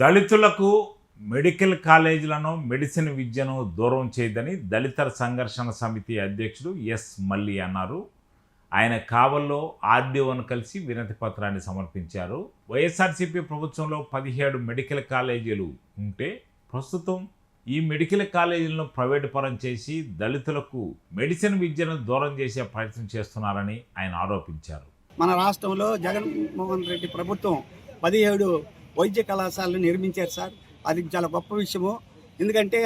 దళితులకు medical కాలేజీలను medicine విద్యను దూరం చేయదని దళిత సంఘర్షణ సమితి అధ్యక్షుడు ఎస్ మల్లి అన్నారు. ఆయన కావల్లో ఆర్డీఓను కలిసి వినతి పత్రాన్ని సమర్పించారు. వైఎస్ఆర్సీపీ ప్రభుత్వంలో పదిహేడు మెడికల్ కాలేజీలు ఉంటే ప్రస్తుతం ఈ మెడికల్ కాలేజీలను ప్రైవేటు పరం చేసి దళితులకు మెడిసిన్ విద్యను దూరం చేసే ప్రయత్నం చేస్తున్నారని ఆయన ఆరోపించారు. మన రాష్ట్రంలో జగన్మోహన్ రెడ్డి ప్రభుత్వం పదిహేడు వైద్య కళాశాలను నిర్మించారు సార్. అది చాలా గొప్ప విషయము. ఎందుకంటే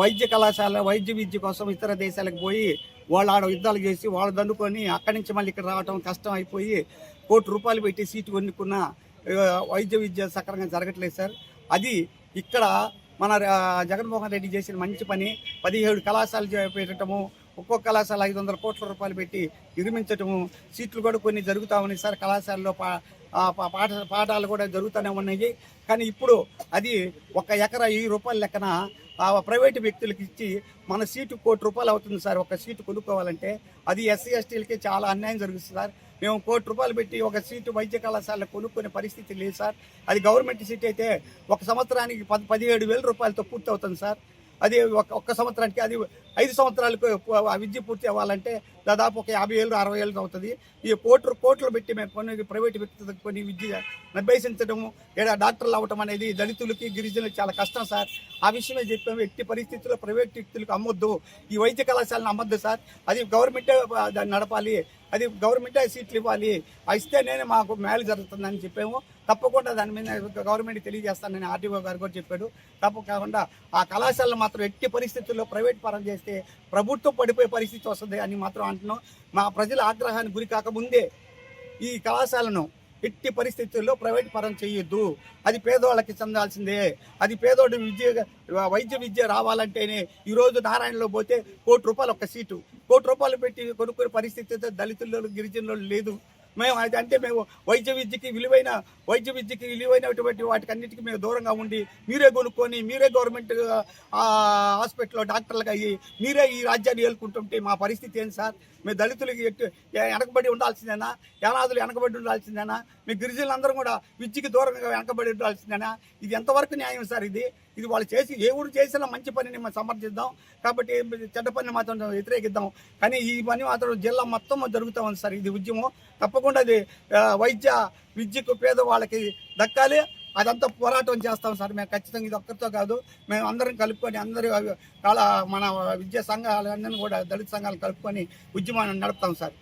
వైద్య కళాశాల వైద్య విద్య కోసం ఇతర దేశాలకు పోయి వాళ్ళు ఆడ యుద్ధాలు చేసి వాళ్ళు దండుకొని అక్కడి నుంచి మళ్ళీ ఇక్కడ రావటం కష్టం అయిపోయి కోటి రూపాయలు పెట్టి సీటు కొనుక్కున్న వైద్య విద్య సక్రమంగా జరగట్లేదు సార్. అది ఇక్కడ మన జగన్మోహన్ రెడ్డి చేసిన మంచి పని. పదిహేడు కళాశాలలు పెట్టడము ఒక్కో కళాశాల ఐదు వందల కోట్ల రూపాయలు పెట్టి నిర్మించటము సీట్లు కూడా కొన్ని జరుగుతూ ఉన్నాయి సార్ కళాశాలలో పా పా- పాఠ పాఠాలు కూడా జరుగుతూనే ఉన్నాయి. కానీ ఇప్పుడు అది ఒక ఎకరా వెయ్యి రూపాయల లెక్కన ఆ ప్రైవేటు వ్యక్తులకు ఇచ్చి మన సీటు కోటి రూపాయలు అవుతుంది సార్ ఒక సీటు కొనుక్కోవాలంటే అది ఎస్సీ ఎస్టీలకి చాలా అన్యాయం జరుగుతుంది సార్. మేము కోటి రూపాయలు పెట్టి ఒక సీటు వైద్య కళాశాలలో కొనుక్కునే పరిస్థితి లేదు సార్. అది గవర్నమెంట్ సీట్ అయితే ఒక సంవత్సరానికి పది పదిహేడు వేల రూపాయలతో పూర్తి అవుతుంది సార్. అది ఒక ఒక్క సంవత్సరానికి అది ఐదు సంవత్సరాలకు ఆ విద్య పూర్తి అవ్వాలంటే దాదాపు ఒక యాభై ఏళ్ళు అరవై ఏళ్ళు అవుతుంది. ఈ కోట్లు కోట్లు పెట్టి మేము కొన్ని ప్రైవేట్ వ్యక్తులకు కొన్ని విద్య అభ్యసించడము లేదా డాక్టర్లు అవ్వటం అనేది దళితులకి గిరిజనులకు చాలా కష్టం సార్. ఆ విషయమే చెప్పాము. ఎట్టి పరిస్థితుల్లో ప్రైవేట్ వ్యక్తులకు అమ్మొద్దు. ఈ వైద్య కళాశాలను అమ్మొద్దు సార్. అది గవర్నమెంటే దాన్ని నడపాలి. అది గవర్నమెంటే సీట్లు ఇవ్వాలి. ఇస్తేనే మాకు మేలు జరుగుతుందని చెప్పాము. తప్పకుండా దాని మీద గవర్నమెంట్ తెలియజేస్తానని ఆర్టీఓ గారు కూడా చెప్పాడు. తప్పకుండా ఆ కళాశాలను మాత్రం ఎట్టి పరిస్థితుల్లో ప్రైవేట్ పరం చేస్తే ప్రభుత్వం పడిపోయే పరిస్థితి వస్తుంది అని మాత్రం అంటున్నాం. మా ప్రజల ఆగ్రహానికి గురి కాకముందే ఈ కళాశాలను ఎట్టి పరిస్థితుల్లో ప్రైవేట్ పరం చేయొద్దు. అది పేదవాళ్ళకి చెందాల్సిందే. అది పేదోడు విద్య వైద్య విద్య రావాలంటేనే ఈరోజు నారాయణలో పోతే కోటి రూపాయలు ఒక సీటు. కోటి రూపాయలు పెట్టి కొనుక్కునే పరిస్థితి దళితుల్లో గిరిజనుల్లో లేదు. మేము అది అంటే మేము వైద్య విద్యకి విలువైన వైద్య విద్యకి విలువైనటువంటి వాటికన్నిటికీ మేము దూరంగా ఉండి మీరే కొనుక్కొని మీరే గవర్నమెంట్ హాస్పిటల్లో డాక్టర్లుగా అయ్యి మీరే ఈ రాజ్యాన్ని ఏలుకుంటుంటే మా పరిస్థితి ఏంటి సార్? మేము దళితులకి ఎట్టు వెనకబడి ఉండాల్సిందేనా? యానాదులు వెనకబడి ఉండాల్సిందేనా? మీ గిరిజనులందరూ కూడా విద్యకి దూరంగా వెనకబడి ఉండాల్సిందేనా? ఇది ఎంతవరకు న్యాయం సార్ ఇది? ఇది వాళ్ళు చేసి ఏ ఊరు చేసినా మంచి పనిని మనం సమర్థిద్దాం. కాబట్టి చెడ్డ పని మాత్రం వ్యతిరేకిద్దాం. కానీ ఈ పని మాత్రం జిల్లా మొత్తం జరుగుతూ ఉంది సార్. ఇది ఉద్యమం. తప్పకుండా అది వైద్య విద్యకు పేదవాళ్ళకి దక్కాలి. అదంతా పోరాటం చేస్తాం సార్. మేము ఖచ్చితంగా ఇది ఒక్కరితో కాదు. మేము అందరం కలుపుకొని అందరూ చాలా మన విద్యా సంఘాలన్నీ కూడా దళిత సంఘాలు కలుపుకొని ఉద్యమాన్ని నడుపుతాం సార్.